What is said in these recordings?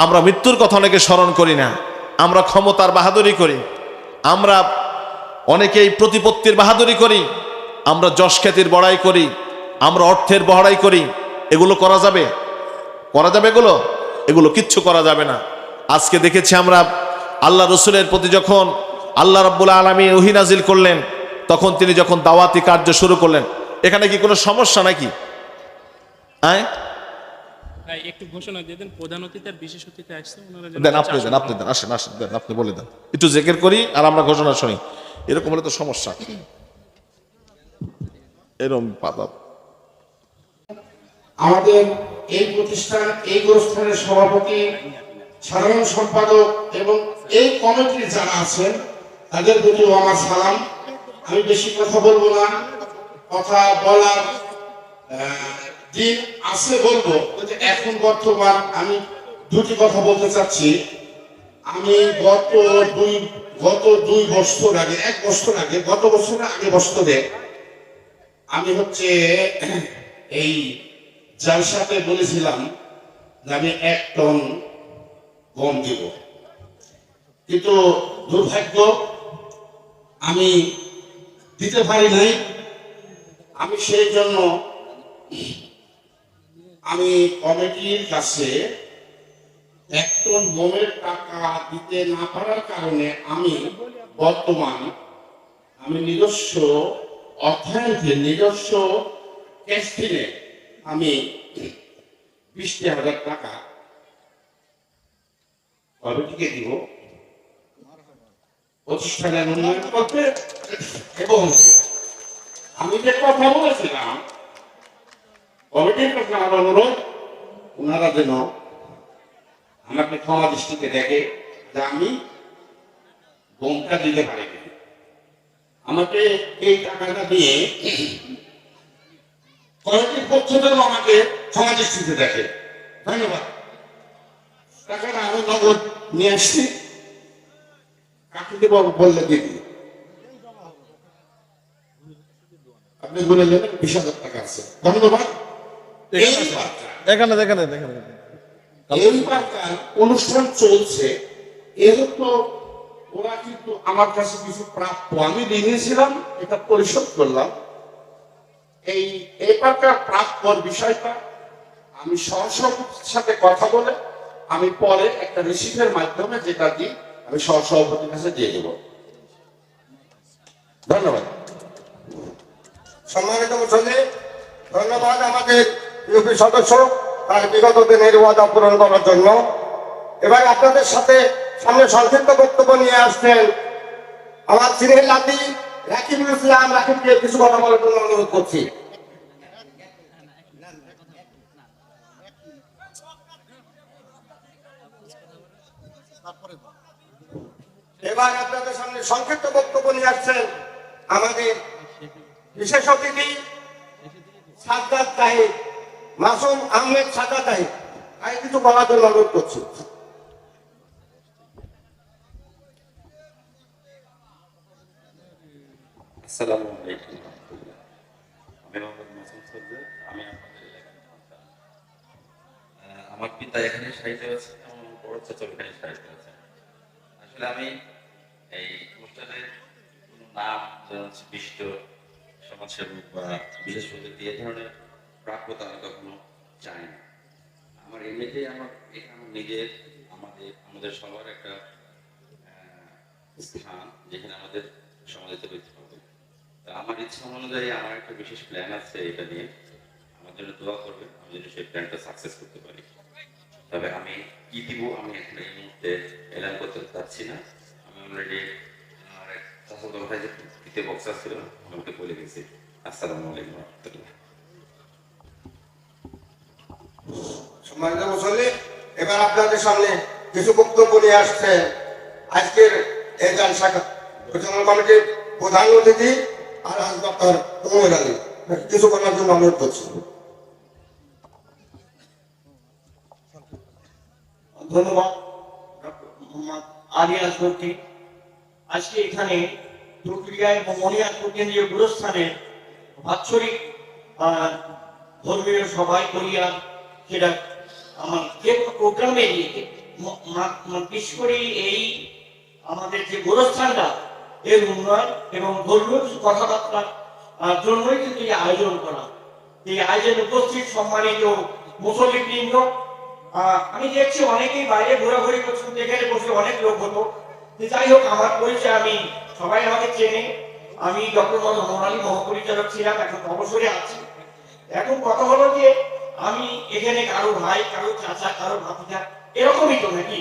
আমরা মৃত্যুর কথা অনেকে স্মরণ করি না। আমরা ক্ষমতার বাহাদুরি করি। আমরা অনেকেই প্রতিপত্তির বাহাদুরি করি। আমরা যশ খ্যাতির বড়াই করি। আমরা অর্থের বড়াই করি। এগুলো করা যাবে? করা যাবে এগুলো? এগুলো কিচ্ছু করা যাবে না। আজকে দেখেছি আমরা আল্লাহ রসুলের প্রতি যখন আল্লাহ রাব্বুল আলমী ওহিনাজিল করলেন, তখন তিনি যখন দাওয়াতি কার্য শুরু করলেন। এখানে কি কোনো সমস্যা নাকি? ভাই একটু ঘোষণা দিয়ে দেন প্রধান অতিথি আর বিশেষ অতিথি আসছে দেন আপনি দেন আপনি দেন আসেন আসেন দেন আপনি বলে দেন। একটু জেকের করি আর আমরা ঘোষণা শুনি। এরকম হলে তো সমস্যা। এরকম পাতা। আমাদের এই প্রতিষ্ঠান এই গোরস্থানের সভাপতি সাধারণ সম্পাদক এবং এই কমিটির যারা আছেন তাদের প্রতিও আমার সালাম। আমি বেশি কথা বলব না। কথা বলার আহ, দিন আছে বলব কিন্তু এখন বর্তমান আমি দুটি কথা বলতে চাচ্ছি। আমি গত দুই গত দুই বছর আগে, এক বছর আগে, গত বছরের আগে বছরে আমি হচ্ছে এই জালসাতে বলেছিলাম যে আমি এক টন গম দিব। কিন্তু দুর্ভাগ্য, আমি দিতে পারি নাই। আমি সেই জন্য আমি কমিটির কাছে এক টন গমের টাকা দিতে না পারার কারণে আমি বর্তমান আমি নিজস্ব অর্থায়নকে নিজস্ব ক্যাশ কিনে আমি বিশটি হাজার টাকা কমিটিকে দিব। প্রতিষ্ঠানের উন্নয়ন করতে। এবং আমি যে কথা বলেছিলাম কমিটির কাছে আমার অনুরোধ, ওনারা যেন আমাকে ক্ষমা দৃষ্টিতে দেখে যে আমি গমটা দিতে পারি আমাকে এই টাকাটা দিয়ে কমিটির পক্ষ থেকেও আমাকে ক্ষমা দৃষ্টিতে দেখে। ধন্যবাদ। টাকাটা আমি নগদ নিয়ে আসছি। কাকে দেব বললে দিদি। আপনি বলে নেবেন বিশ হাজার টাকা আছে। ধন্যবাদ। এখানে এখানে তার অনুষ্ঠান চলছে এরকম ওরা কিন্তু আমার কাছে কিছু প্রাপ্য। আমি নিয়েছিলাম এটা পরিশোধ করলাম। এই এবারকার প্রাপ্যর বিষয়টা আমি সহসভাপতির সাথে কথা বলে আমি পরে একটা রিসিভের মাধ্যমে যেটা দিই আমি সহসভাপতির কাছে দিয়ে দেব। ধন্যবাদ। সম্মানিত মুসল্লি ধন্যবাদ আমাদের ইউপি সদস্য, তার বিগত দিনের ওয়াদা পূরণ করার জন্য। এবার আপনাদের সাথে সামনে সংক্ষিপ্ত বক্তব্য নিয়ে আসছেন আমার সিনিয়র লাতি রাকিবুল ইসলাম রাকিবকে কিছু কথা বলার জন্য অনুরোধ করছি। এবার আপনাদের সামনে সংক্ষিপ্ত বক্তব্য নিয়ে আসছেন আমাদের বিশেষ অতিথি সাজ্জাদ তাহিদ মাসুম আহমেদ তাহিদ আমি কিছু বলার জন্য অনুরোধ করছি। আসসালামু আলাইকুম আমি মাসুম আমি আপনাদের আমার পিতা এখানে সাহিত্য আছে আমার বড় চাচা এখানে সাহিত্য আছে আসলে আমি এই অনুষ্ঠানের নাম যেমন বিশিষ্ট সমাজসেবক বা বিশেষ অতিথি ধরনের প্রাপ্যতা আমি কখনো চাই না। আমার এমনিতেই আমার এখানে আমার নিজের, আমাদের আমাদের সবার একটা স্থান যেখানে আমাদের সমাজে হইতে হবে। তো আমার ইচ্ছা অনুযায়ী আমার একটা বিশেষ প্ল্যান আছে এটা নিয়ে। আমার জন্য দোয়া করবে আমি যেন সেই প্ল্যানটা সাকসেস করতে পারি। তবে আমি কি দিব, আমি এখন এই মুহূর্তে এলান করতে চাচ্ছি না। আমি অলরেডি আমার এক চাচাতো ভাই যে বক্সা ছিল আমি ওকে বলে গেছি আসসালামু আলাইকুম রহমতুল্লাহ সম্মানিত মুসল্লি এবার আপনাদের সামনে কিছু বক্তব্য নিয়ে আসছেন আজকের এই পরিচালনা কমিটির প্রধান অতিথি আর আজ ডক্টর আলী। কিছু বলার জন্য অনুরোধ করছি। ধন্যবাদ এখানে গুরুস্থানে বাৎসরিক ধর্মীয় করিয়া আমার যে কোনো প্রোগ্রামে মা- বিশেষ করে এই আমাদের যে গোরস্থানটা এর উন্নয়ন এবং ধর্মীয় কথাবার্তার জন্যই কিন্তু এই আয়োজন করা। এই আয়োজনে উপস্থিত সম্মানিত মুসল্লিবৃন্দ আহ, আমি দেখছি অনেকেই বাইরে ঘোরাঘুরি করছেন এখানে বসে অনেক লোক হতো। যাই হোক আমার পরিচয় আমি সবাই আমাকে চেনে। আমি ডক্টর মোহাম্মদ মোনালি মহাপরিচালক ছিলাম এখন অবসরে আছি। এখন কথা হলো যে আমি এখানে কারও ভাই, কারও চাচা, কারও ভাতিজা, এরকমই তো নাকি?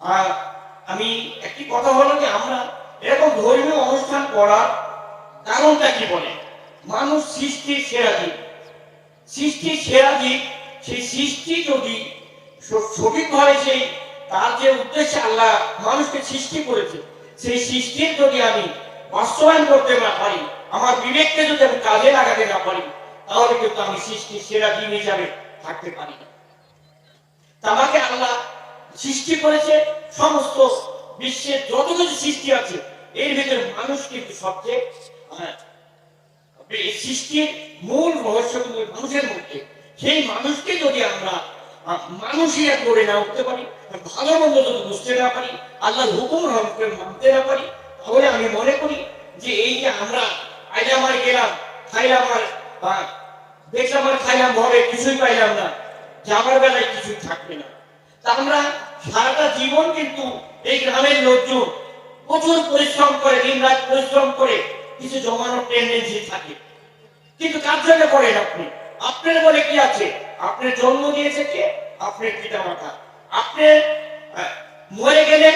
আর আমি একটি কথা হলো যে আমরা এরকম ধর্মীয় অনুষ্ঠান করার কারণটা কি বলে? মানুষ সৃষ্টির সেরা জীব। সৃষ্টির সেরা জীব, সেই সৃষ্টি যদি সঠিকভাবে সেই, তার যে উদ্দেশ্যে আল্লাহ মানুষকে সৃষ্টি করেছে, সেই সৃষ্টির যদি আমি বাস্তবায়ন করতে না পারি, আমার বিবেককে যদি আমি কাজে লাগাতে না পারি তাহলে কিন্তু আমি সৃষ্টির সেরা জীব হিসাবে থাকতে পারি না। আমাকে আল্লাহ সৃষ্টি করেছে, সমস্ত বিশ্বের যত কিছু সৃষ্টি আছে, এর ভিতরে মানুষ কিন্তু সবচেয়ে সৃষ্টির মূল রহস্য মানুষের মধ্যে, সেই মানুষকে যদি আমরা মানুষই করে না উঠতে পারি ভালো মন্দ যদি বুঝতে না পারি, আল্লাহর হুকুম আমাকে মানতে না পারি, তাহলে আমি মনে করি যে এই যে আমরা আজ আমার গেলাম, খাইলাম আর দেখলাম আর খাইলাম ভবে কিছুই পাইলাম না। যাবার বেলায় কিছুই থাকবে না। তা আমরা সারাটা জীবন কিন্তু এই গ্রামের লোকজন প্রচুর পরিশ্রম করে দিন রাত পরিশ্রম করে কিছু জমানোর টেন্ডেন্সি থাকে। কিন্তু কার জন্য করেন আপনি? আপনার বলে কি আছে? আপনার জন্ম দিয়েছে কে? আপনার পিতা মাতা। আপনি মরে গেলে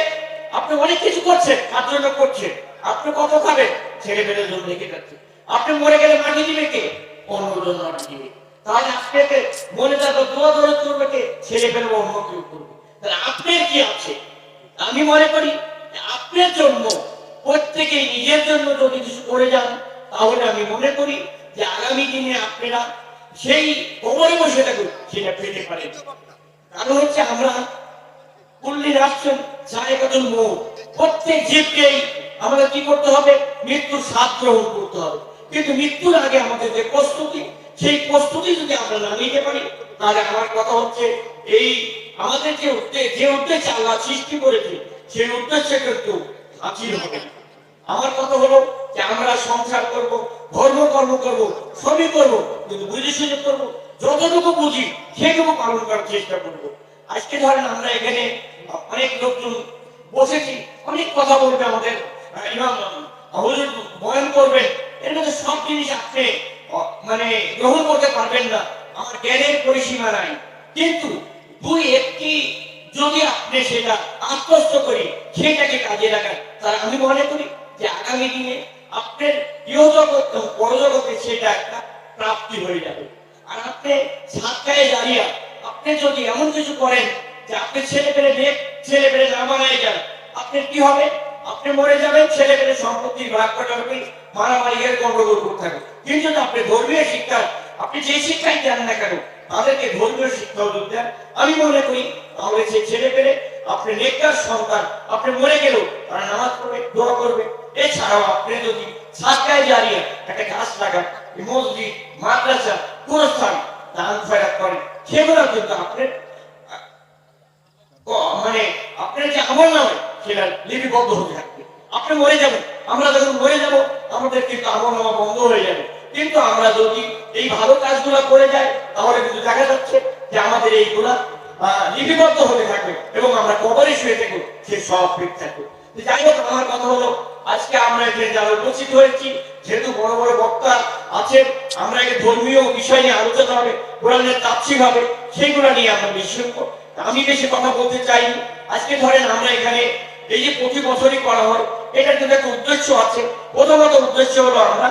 আপনি অনেক কিছু করছেন কার জন্য করছেন। আপনি কত খাবেন? ছেলে পেলের জন্য রেখে যাচ্ছে আপনি মরে গেলে মাটি দিবে কে? আমি মনে করি আপনার জন্য প্রত্যেকেই নিজের জন্য যদি কিছু করে যান, তাহলে আমি মনে করি যে আগামী দিনে আপনারা সেই কবরে বসে থাকুন, সেটা পেতে পারেন। কারণ হচ্ছে আমরা প্রত্যেক আমাদের কি করতে হবে? মৃত্যুর স্বাদ গ্রহণ করতে হবে। কিন্তু মৃত্যুর আগে আমাদের যে প্রস্তুতি, সেই প্রস্তুতি যদি আমরা না নিতে পারি, তাহলে আমার কথা হচ্ছে এই আমাদের যে উদ্দেশ্য যে উদ্দেশ্যে আল্লাহ সৃষ্টি করেছে সেই উদ্দেশ্যে কিন্তু হাসিল হবে আমার কথা হলো যে আমরা সংসার করব, ধর্ম কর্ম করব, সবই করব, কিন্তু বুঝে সুঝে করব, যতটুকু বুঝি, সেটুকু পালন করার চেষ্টা করব। আজকে ধরেন আমরা এখানে অনেক লোকজন বসেছি, অনেক কথা বলবে আমাদের ইমাম, হুজুর বয়ান করবেন। এর সব জিনিস আপনি মানে গ্রহণ করতে পারবেন না। আমার জ্ঞানের পরিসীমা নাই। কিন্তু দুই একটি যদি আপনি সেটা আত্মস্থ করি, সেটাকে কাজে লাগান তাহলে আমি মনে করি যে আগামী দিনে আপনার ইহজগৎ পরজগতে সেটা একটা প্রাপ্তি হয়ে যাবে। আর আপনি সাতটায় দাঁড়িয়ে আপনি যদি এমন কিছু করেন যে আপনি ছেলে পেলে মেয়ে ছেলে পেলে না বানায় যান আপনার কি হবে আপনি মরে যাবেন, ছেলে পেলে সম্পত্তির ভাগ করা হবে মারামারি এর গন্ডগোল করতে হবে কিন্তু আপনি ধর্মীয় শিক্ষা আপনি যে শিক্ষাই দেন না কেন, তাদেরকে ধর্মীয় শিক্ষা দেন। আমি মনে করি, তাহলে সেই ছেলে পেলে, আপনি নেককার সন্তান, আপনি মরে গেলেও তারা নামাজ পড়বে, দোয়া করবে। এছাড়াও আপনি যদি সাতটায় দাঁড়িয়ে একটা গাছ লাগান মসজিদ, মাদ্রাসা পুরস্থান দান ফেরাত করেন সেগুলো কিন্তু আপনার মানে আপনার যে আমল নামে আপনি মরে যাবেন। আমরা যখন মরে যাব, আমাদের কিন্তু আমলনামা বন্ধ হয়ে যাবে। কিন্তু আমরা যদি এই ভালো কাজগুলো করে যাই, তাহলে কিন্তু দেখা যাচ্ছে যে আমাদের এইগুলা লিপিবদ্ধ হতে থাকবে এবং আমরা কবরে শুয়ে থাকব, সে সব ফিট থাকবে। যাই হোক, আমার কথা হলো, আজকে আমরা এখানে যারা উপস্থিত হয়েছি, যেহেতু বড় বড় বক্তা আছেন, আমরা একে ধর্মীয় বিষয় নিয়ে আলোচনা হবে কোরআনের তাপসির হবে, সেইগুলো নিয়ে আমরা বিশেষজ্ঞ আমি বেশি কথা বলতে চাই আজকে ধরেন আমরা এখানে এই যে প্রতি বছরই করা হয়, এটার কিন্তু একটা উদ্দেশ্য আছে। প্রথমত উদ্দেশ্য হলো আমরা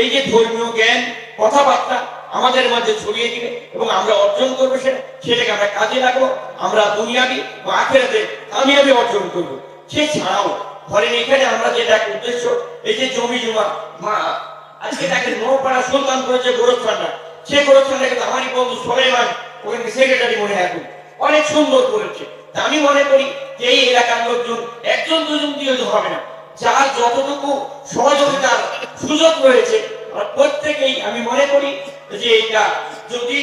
এই যে ধর্মীয় জ্ঞান, কথাবার্তা আমাদের মধ্যে ছড়িয়ে দিবে এবং আমরা অর্জন করব সেটা, সেটাকে আমরা কাজে লাগবো। আমরা দুনিয়াবি ও আখেরাতে কামিয়াবি অর্জন করব। সেছাড়াও ধরেন এখানে আমরা যেটা উদ্দেশ্য, এই যে জমি জমা, মা, আজকে দেখেন নৌপাড়া সুলতান করেছে গোরস্থানটা। সে গোরস্থানটা কিন্তু আমারই বন্ধু সোলেমান, ওখানে সেক্রেটারি মনে হয় এখন। অনেক সুন্দর করেছে। আমি মনে করি এই এলাকার লোকজন, একজন, দুজন দিয়ে তো হবে না। যার যতটুকু সহযোগিতার সুযোগ রয়েছে প্রত্যেকেই আমি মনে করি যে এটা যদি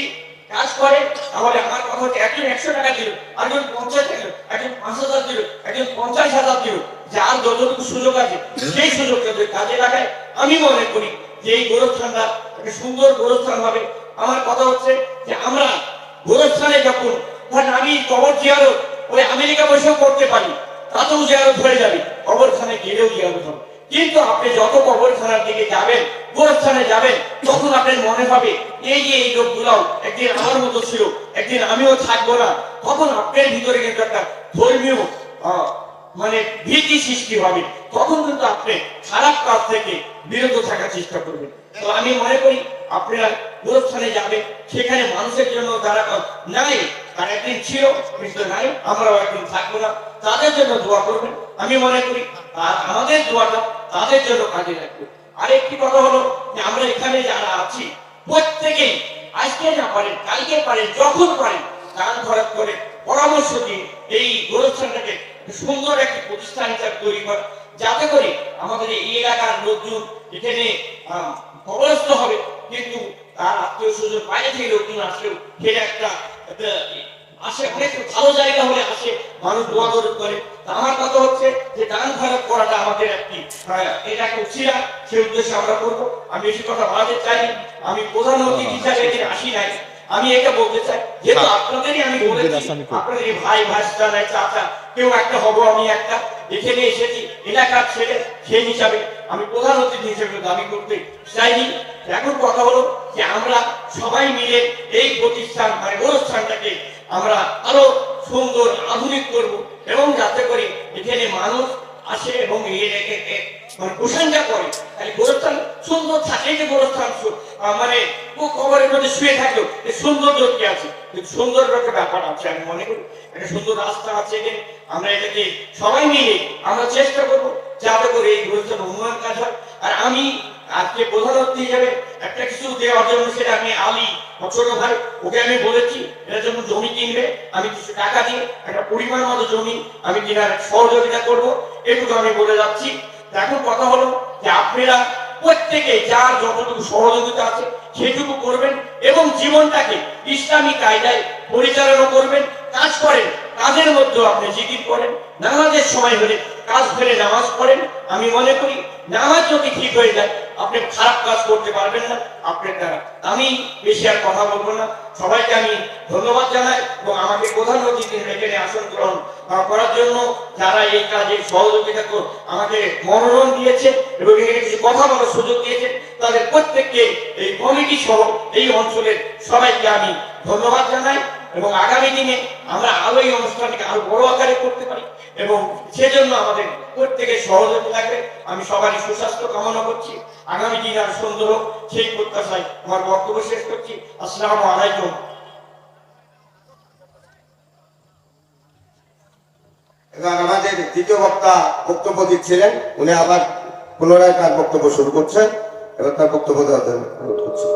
কাজ করে, তাহলে আমার কথা হচ্ছে একজন একশো টাকা দিল, একজন পঞ্চাশ দিল, একজন পাঁচ হাজার দিল, একজন পঞ্চাশ হাজার দিল। যার যতটুকু সুযোগ আছে, সেই সুযোগটা যদি কাজে লাগায়, আমি মনে করি যে এই গোরস্থানটা একটা সুন্দর গোরস্থান হবে। আমার কথা হচ্ছে যে আমরা গোরস্থানে যখন আমি কবর জিয়ারত ওই আমেরিকা বসেও করতে পারি, তাতেও জিয়ারত হয়ে যাবে। কবরখানে গেলেও জিয়ারত হবে কিন্তু আপনি যত কবরখানার দিকে যাবেন গোরস্থানে যাবেন, তখন আপনার মনে হবে, এই যে এই লোকগুলাও একদিন আমার মতো ছিল, একদিন আমিও থাকব না। তখন আপনার ভিতরে কিন্তু একটা ধর্মীয় মানে ভীতি সৃষ্টি হবে। তখন কিন্তু আপনি খারাপ কাজ থেকে বিরত থাকার চেষ্টা করবেন। তো আমি মনে করি, আপনারা গোরস্থানে যাবে, সেখানে মানুষের জন্য যারা নাই তারা একদিন ছিল, কিন্তু নাই, আমরাও একদিন থাকব না। তাদের জন্য দোয়া করবেন, আমি মনে করি, আর আমাদের দোয়াটা তাদের জন্য কাজে লাগবে। আরেকটি কথা হলো যে আমরা এখানে যারা আছি, প্রত্যেকেই আজকে না পারেন, কালকে পারেন, যখন পারেন দান খরচ করে পরামর্শ দিয়ে এই গোরস্থানটাকে সুন্দর একটি প্রতিষ্ঠান হিসাবে তৈরি করা। যাতে করে আমাদের এই এলাকার লোকজন এখানে কবরস্থ হবে, কিন্তু তার আত্মীয় স্বজন বাইরে থেকে লোকজন আসলেও সেটা একটা আসে অনেক ভালো জায়গা হলে আসে মানুষ দোয়া দরদ করে। আমার কথা হচ্ছে যে দান খরচ করাটা আমাদের একটি এটা একটা উচিরা সেই উদ্দেশ্যে আমরা করব। আমি বেশি কথা বাড়াতে চাই আমি প্রধান অতিথি হিসাবে এখানে আসি নাই। আমি এটা বলতে চাই যেহেতু আপনাদেরই আমি বলেছি আপনাদের ভাই ভাইস্তা নাই চাচা কেউ একটা হব আমি একটা। এখানে এসেছি এলাকার ছেলে সেই হিসাবে আমি প্রধান অতিথি হিসেবে দাবি করতে চাইনি। এখন কথা হলো যে আমরা সবাই মিলে এই প্রতিষ্ঠান মানে অনুষ্ঠানটাকে আমরা আরও সুন্দর, আধুনিক করব এবং যাতে করে এখানে মানুষ আসে এবং মানে প্রশংসা করে। তাহলে গোরস্থান সুন্দর থাকে যে গোরস্থান মানে ও কবরের মধ্যে শুয়ে থাকল সৌন্দর্য কি আছে কিন্তু সৌন্দর্য একটা ব্যাপার আছে, আমি মনে করি। একটা সুন্দর রাস্তা আছে এখানে। আমরা এটাকে সবাই মিলে আমরা চেষ্টা করব যাতে করে এই গোরস্থান উন্নয়ন কাজ হয়। আর আমি আজকে প্রধান অতিথি হিসেবে একটা কিছু দেওয়ার জন্য সেটা আমি আলী ছোট ভাই, ওকে আমি বলেছি এটার জন্য জমি কিনবে, আমি কিছু টাকা দিয়ে একটা পরিমাণ মতো জমি আমি কেনার সহযোগিতা করব, এটুকু আমি বলে যাচ্ছি। এখন কথা হলো যে আপনারা প্রত্যেকে যার যতটুকু সহযোগিতা আছে, সেটুকু করবেন এবং জীবনটাকে ইসলামী কায়দায় পরিচালনা করবেন, কাজ করেন। কাজের মধ্যেও আপনি জিকির করেন, নামাজের সময় হলে কাজ ফেলে নামাজ পড়েন। আমি মনে করি, নামাজ যদি ঠিক হয়ে যায়, আপনি খারাপ কাজ করতে পারবেন না। আপনার দ্বারা। আমি বেশি আর কথা বলব না। সবাইকে আমি ধন্যবাদ জানাই এবং আমাকে প্রধান অতিথি এখানে আসন গ্রহণ করার জন্য যারা এই কাজে সহযোগিতা কর- আমাকে মনোনয়ন দিয়েছে এবং এখানে কিছু কথা বলার সুযোগ দিয়েছে তাদের প্রত্যেককে এই কমিটি সহ এই অঞ্চলের সবাইকে আমি ধন্যবাদ জানাই। এবং আগামী দিনে আমরা আরও এই অনুষ্ঠানকে আরও বড় আকারে করতে পারি। এবং সেজন্য আমাদের প্রত্যেকের সহযোগিতা লাগবে আমি সবারই সুস্বাস্থ্য কামনা করছি। আগামী দিন আর সুন্দর হোক, সেই প্রত্যাশায় আমার বক্তব্য শেষ করছি। আসসালামু আলাইকুম। আমাদের দ্বিতীয় বক্তা বক্তব্য দিচ্ছিলেন, উনি আবার পুনরায় তার বক্তব্য শুরু করছেন। এবার তার বক্তব্য জন্য অনুরোধ করছি।